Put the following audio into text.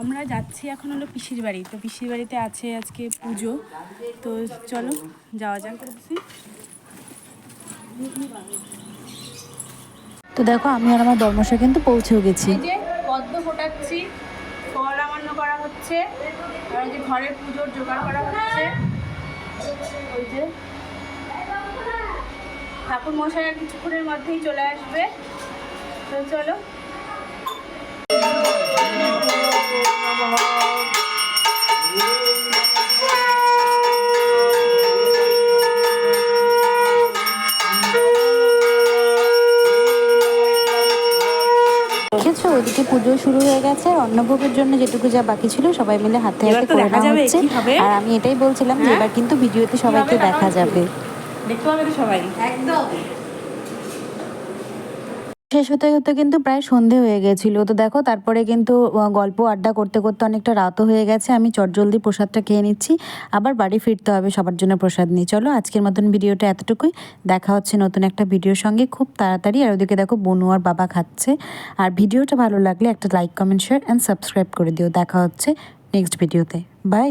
আমরা যাচ্ছি এখন হলো পিসির বাড়ি। তো পিসির বাড়িতে আছে আজকে পুজো। তো চলো, যাওয়া যাক। তো দেখো, আমি আর আমার বর্মশা কিন্তু পৌঁছেও গেছি। পদ্ম ফোটাচ্ছি, ফল আমান্য করা হচ্ছে, আর যে ঘরের পুজোর জোগাড় করা হচ্ছে। ওই যে ঠাকুর মশাই কিছুক্ষণের মধ্যেই চলে আসবে। তো চলো দেখেছ? ওদিকে পুজো শুরু হয়ে গেছে। আর অন্নভোগের জন্য যেটুকু যা বাকি ছিল সবাই মিলে হাতে হাতে করে দেখা নেওয়া হচ্ছে। আর আমি এটাই বলছিলাম যে হ্যাঁ? এবার কিন্তু ভিডিওতে সবাইকে দেখা যাবে। দেখতে পাবে সবাই। সবাই শেষ হতে হতে কিন্তু প্রায় সন্ধে হয়ে গেছিল। তো দেখো, তারপরে কিন্তু গল্প আড্ডা করতে করতে অনেকটা রাতও হয়ে গেছে। আমি চটজলদি প্রসাদটা খেয়ে নিচ্ছি। আবার বাড়ি ফিরতে হবে, সবার জন্য প্রসাদ নিয়ে। চলো, আজকের মতন ভিডিওটা এতটুকুই। দেখা হচ্ছে নতুন একটা ভিডিওর সঙ্গে খুব তাড়াতাড়ি। আর ওদিকে দেখো, বনু আর বাবা খাচ্ছে। আর ভিডিওটা ভালো লাগলে একটা like, comment, share and subscribe করে দিও। দেখা হচ্ছে নেক্সট ভিডিওতে। বাই